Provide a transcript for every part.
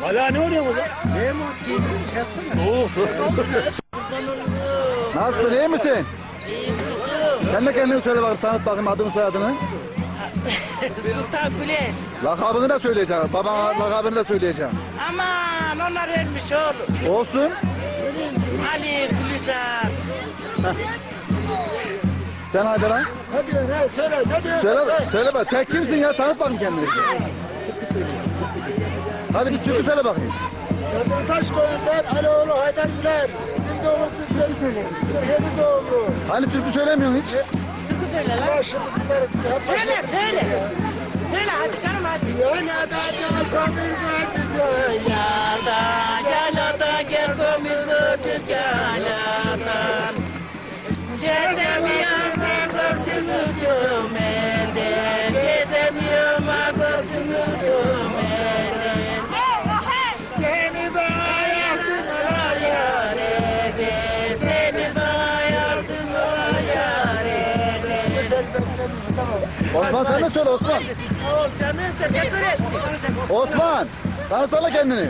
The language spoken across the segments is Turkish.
Hala ne oluyor burada? Ne mi. Nasılsın iyi misin? Sen de kendini söyle bakayım tanıt bakayım adını soyadını. Sultan Güleş. Lakabını da söyleyeceğim. Babana lakabını da söyleyeceğim. Aman onlar ölmüş oğlum. Olsun. Ali Gülizar. Sen hadi lan. Hadi ne söyle hadi. Söyle, söyle bak. Sen kimsin ya? Tanıt bakayım kendini. Hadi bir türkü söyle bakayım. Taş koyundan Aloğlu Haydar Güler. 1947 doğumlu. Hani türkü söylemiyorsun hiç? Türkü söyle lan. Söyle söyle. Söyle hadi canım hadi. Yanada kömür gördük Yalda yalada gel kömür götür yaladan. Osman sen de söyle Osman. Osman. Tanıtsana kendini.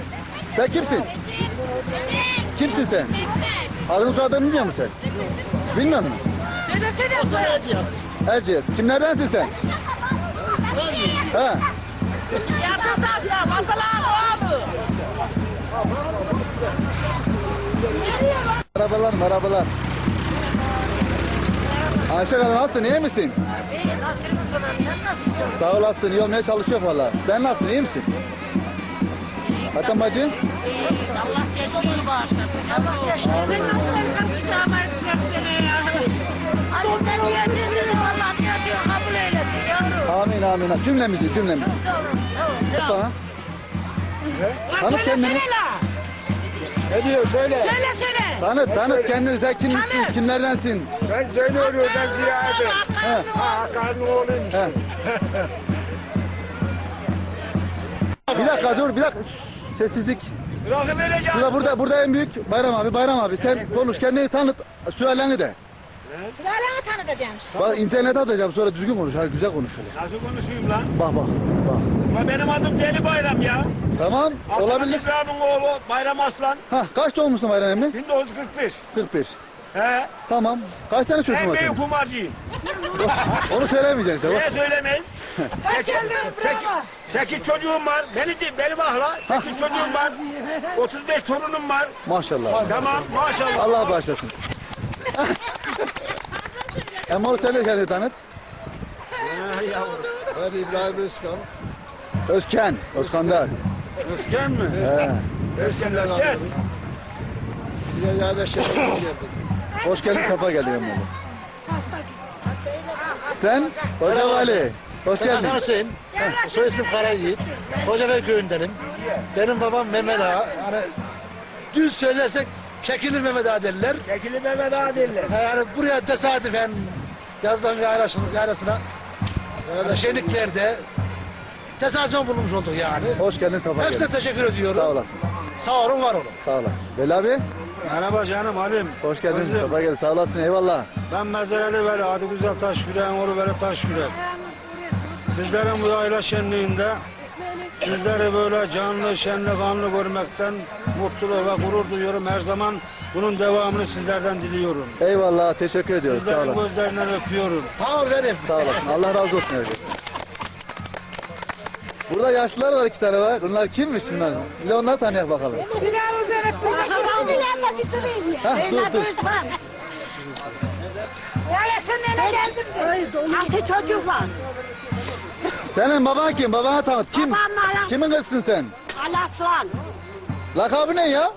Sen kimsin? Kimsin sen? Adını soyadını bilmiyor musun sen? Bilmiyor musun? Söyle söyle. Erciyes. Kimlerdensin sen? He. Merhabalar, merhabalar. Ayşe Hanım nasılsın, iyi misin? Sen nasılsın? Sağ olasın, iyi olmaya çalışıyor valla. Sen nasılsın, iyi misin? Hakan bacı? İyi, Allah gençliğini bağışlasın. Allah gençliğini Alimden niyetini dedim, Allah niyetini kabul eylesin yavrum. Amin amin. Cümlemizi, cümlemizi. Yavrum, Bana. Tanıt kendini. Ne diyor söyle. Söyle söyle. Tanıt, tanıt kendini. Sen kimsin, Tanıt. kimlerdensin? Ben söylüyorum ben Ziya'ydı. He. Ha Hakan'ın oğluymuş. Bir dakika dur, bir dakika. Sessizlik. Bırakın vereceğim. Burada, burada, burada en büyük Bayram abi, Bayram abi. Sen konuş, kendini tanıt, sülaleni de. Sülaleni tanıtacağım. Bak internete atacağım sonra düzgün konuş, hadi güzel konuş. Nasıl konuşayım lan? Bak bak, bak. Ulan benim adım Deli Bayram ya. Tamam, Aslan olabilir. İbrahim'in oğlu Bayram Aslan. Ha, kaç doğumlusun Bayram emmi? 1941. 41. He. Tamam. Kaç tane çocuğun En var büyük senin? kumarcıyım. Onu söylemeyeceksin işte. Niye söylemeyin? Sekiz, sekiz, sekiz çocuğum var. Beni de, benim ahla. Sekiz çocuğum var. 35 torunum var. Maşallah. Tamam maşallah. Allah bağışlasın. Emre sen de kendini tanıt. Hadi İbrahim Özkan. Özken. Özkandar. Özkan mı? He. Özlemler sen. Bir de yerleşelim geldik. Hoş geldin, kafa geldin Emre. Sen? Hoca Vali. Hoş Ben geldin. Hasan Hüseyin. Soy ismim Karayiğit. Kocaeli köyündenim. Benim babam Mehmet Ağa. Hani düz söylersek çekilir Mehmet Ağa derler. Çekili Mehmet Ağa derler. Yani buraya tesadüfen yazdan yayrasına, yayrasına yani şenliklerde tesadüfen bulunmuş olduk yani. Hoş geldin, kafa Hepsine geldin. teşekkür ediyorum. Sağ olasın. Sağ olun, var olun. Sağ olasın. Veli abi. Merhaba canım Halim. Hoş geldin. Kızım, geldin. Sağ olasın. Eyvallah. Ben Mezareli Veli, Adı Güzel Taş Yüreğin oğlu Veli Taş Yürek. Sizlerin bu ayla şenliğinde sizleri böyle canlı, şenli, kanlı görmekten mutluluk ve gurur duyuyorum. Her zaman bunun devamını sizlerden diliyorum. Eyvallah. Teşekkür ediyoruz. Sağ Sizlerin olasın. gözlerinden öpüyorum. Sağ ol benim. Sağ olasın. Allah razı olsun herkese. Burada yaşlılar var iki tane var. Bunlar kimmiş bunlar? Bir de onları tanıyak bakalım. Bakalım dilerle bir sürü Hah, dur, dur. Yarasın ne geldim Altı çocuk var. Senin baban kim? Babana tanıt. Kim? Babam Alaslan. Kimin kızsın sen? Alaslan. Lakabı ne ya?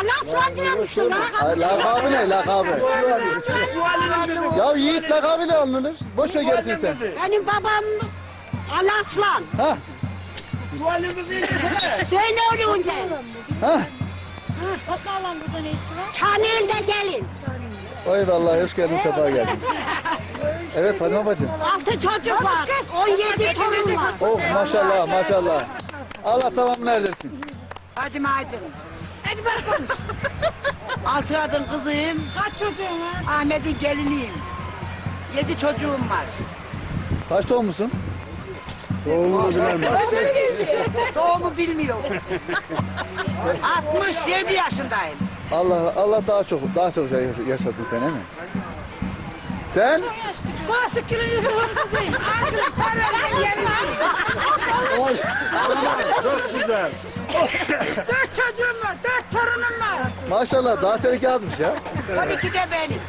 Alaslan diyormuşsun ha. Ay, lakabı ne? Lakabı. Ya Yiğit lakabı ne alınır? Boş ver gerisini sen. Benim babam Alaslan. Ha? Söyle oğlum sen. Ha? Bakalım burada ne işi var? Çanel'de gelin. Oy vallahi hoş geldin sefa geldin. Evet Fatma bacım. Altı çocuk var. On yedi torun var. Oh maşallah maşallah. Allah tamamını erdirsin. Hadi Aydın. Hadi bakalım. Altı kadın kızıyım. Kaç çocuğun var? Ahmet'in geliniyim. Yedi çocuğum var. Kaç doğumlusun? Doğumunu bilemem. Doğumu bilmiyorum. 67 yaşındayım. Allah Allah daha çok daha çok yaş- yaşattın sen değil mi? Sen? Bazı paranın yerine. Oy. Çok güzel. Dört çocuğum var, dört torunum var. Maşallah daha seninki azmış ya. 12 de benim.